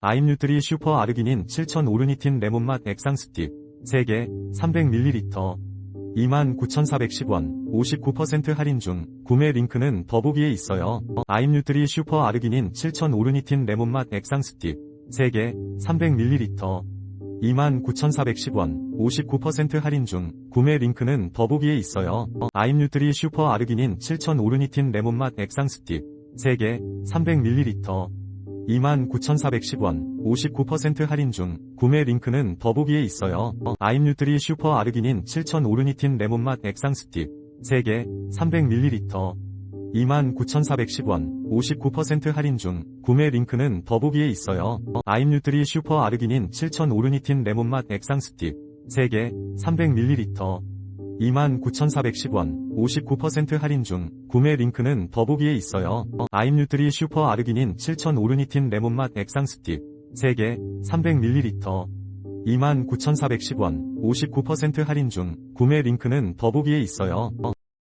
아임뉴트리 슈퍼 아르기닌 7000 오르니틴 레몬맛 액상 스틱 3개 300ml 29,410원 59% 할인 중 구매 링크는 더보기에 있어요. 아임뉴트리 슈퍼 아르기닌 7000 오르니틴 레몬맛 액상 스틱 3개 300ml 29,410원 59% 할인 중 구매 링크는 더보기에 있어요. 아임뉴트리 슈퍼 아르기닌 7000 오르니틴 레몬맛 액상 스틱 3개 300ml 29,410원 59% 할인 중 구매 링크는 더보기에 있어요. 아임뉴트리 슈퍼 아르기닌 7000 오르니틴 레몬맛 액상 스틱 3개 300ml 29,410원 59% 할인 중 구매 링크는 더보기에 있어요. 아임뉴트리 슈퍼 아르기닌 7000 오르니틴 레몬맛 액상 스틱 3개 300ml 29,410원 59% 할인 중 구매 링크는 더보기에 있어요. 아임뉴트리 슈퍼 아르기닌 7000 오르니틴 레몬맛 액상 스틱 3개 300ml 29,410원 59% 할인 중 구매 링크는 더보기에 있어요.